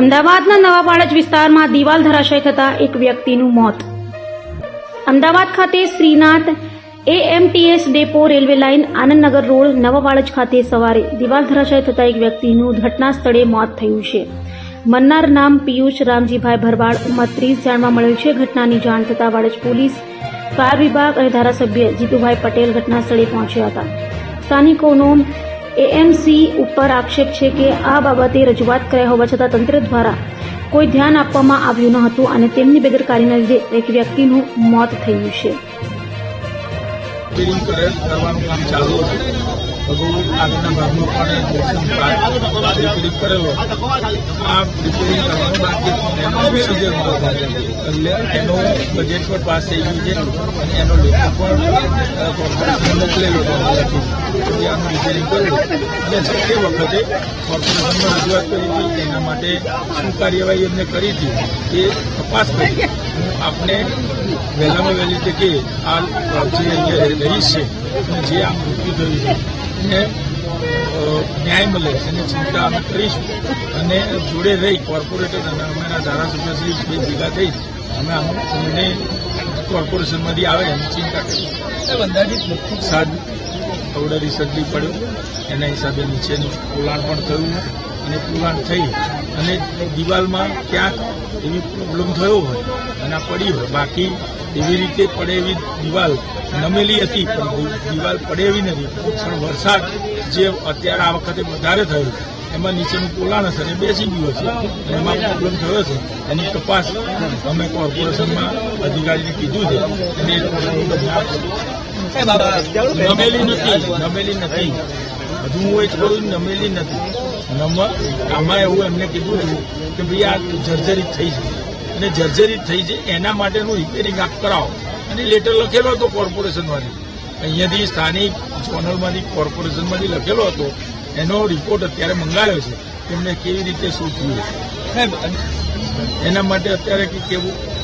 અમદાવાદના નવા પાળજ વિસ્તારમાં દિવાલ ધરાશય થતા એક વ્યક્તિનું મોત. અમદાવાદ ખાતે Shrinath AMTS depot railway line Anandnagar road Nava Vadaj ખાતે સવારે દિવાલ ધરાશય થતા એક વ્યક્તિનું ઘટના સ્થળે મોત થયું છે. મન્નાર નામ પિયુષ રામજીભાઈ ભરવાડ ઉંમર ત્રીસ જાણવા મળ્યું છે. ઘટનાની જાણ થતાં વાડજ પોલીસ, ફાયર વિભાગ અને ધારાસભ્ય જીતુભાઈ પટેલ ઘટના સ્થળે પહોંચ્યા હતા. સ્થાનિકોનો એએમસી ઉપર આક્ષેપ છે કે આ બાબતે રજૂઆત કર્યા હોવા છતાં તંત્ર દ્વારા કોઈ ધ્યાન આપવામાં આવ્યું ન હતું અને તેમની બેદરકારીના લીધે એક વ્યક્તિનું મોત થયું છે. બજેટ પણ પાસ થઈ ગયું છે. એનો લેખો પણ મોકલેલો આનું રિપેરિંગ અને છઠ્ઠી વખતે કોર્પોરેશનમાં રજૂઆત કરી હતી તેના માટે શું કાર્યવાહી એમને કરી હતી એ તપાસ કરી. હું આપને વહેલામાં વહેલી તકે આ જે અહીંયા રહીશ છે અને જે આ મૃત્યુ થયું છે એને ન્યાય મળે એની ચિંતા અમે કરીશું. અને જોડે રહી કોર્પોરેટર અને અમારા ધારાસભ્યશ્રી બે ભેગા થઈ અમે અમુક નિર્ણય કોર્પોરેશનમાંથી આવે એની ચિંતા કરીશું. અંદાજિત સાત અવડરી સર્દી પડ્યો. એના હિસાબે નીચેનું પોલાણ પણ થયું અને પોલાણ થઈ. અને દિવાલમાં ક્યાંક એવી પ્રોબ્લેમ થયો હોય અને પડી હોય. બાકી એવી રીતે પડે એવી દિવાલ નમેલી હતી, પણ દિવાલ પડે એવી નથી. પણ વરસાદ જે અત્યારે આ વખતે વધારે થયો એમાં નીચેનું પોલાણ હશે અને બેસી ગયું હશે. એમાં પ્રોબ્લેમ થયો છે. એની તપાસ અમે કોર્પોરેશનમાં અધિકારીને કીધું છે. અને નમેલી નથી નમેલી નથી. હજુ હું એ જ કહું નમેલી નથી. આમાં એવું એમને કીધું હતું કે ભાઈ આ જર્જરિત થઈ છે. અને જર્જરિત થઈ છે એના માટેનું રિપેરિંગ આપ કરાવો. અને લેટર લખેલો હતો કોર્પોરેશનમાંથી. અહીંયાથી સ્થાનિક જોનલમાંથી કોર્પોરેશનમાંથી લખેલો હતો. એનો રિપોર્ટ અત્યારે મંગાવ્યો છે. એમને કેવી રીતે શું થયું એના માટે અત્યારે કે કેવું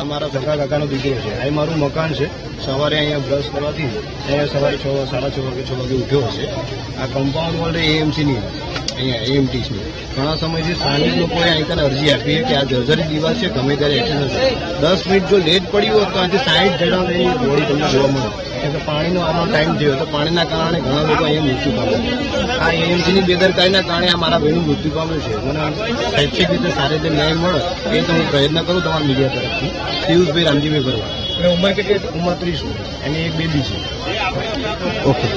અમારા સગા કાકાનો દીકરો છે. અહીં મારું મકાન છે. સવારે અહીંયા બ્રશ કરવાથી અહીંયા સવારે છ સાડા છ વાગે છ વાગે ઉઠ્યો હશે. આ કમ્પાઉન્ડ વોલ એએમસીની અહીંયા એએમટી છે. ઘણા સમયથી સ્થાનિક લોકોએ અહીં અરજી આપી કે આ જર્જરી દિવસ છે ગમે ત્યારે એક્શન દસ મિનિટ જો લેટ પડ્યું હોત તો આજે સાઈઠ જણાની બોડી તમને જોવા મળે. કે પાણીનો આનો ટાઈમ થયો તો પાણીના કારણે ઘણા લોકો અહીંયા મૃત્યુ પામ્યા આ એએમસીની બેદરકારીના કારણે આ મારા ભાઈનું મૃત્યુ પામ્યું છે. મને શૈક્ષિક રીતે સારી રીતે ન્યાય મળે એ તો હું પ્રયત્ન કરું તમારા મીડિયા તરફથી. પિયુષભાઈ રામજીભાઈ ભરવા અને ઉંમર કેટલી? ઉંમર ત્રીસ એની એક બેબી છે. ઓકે.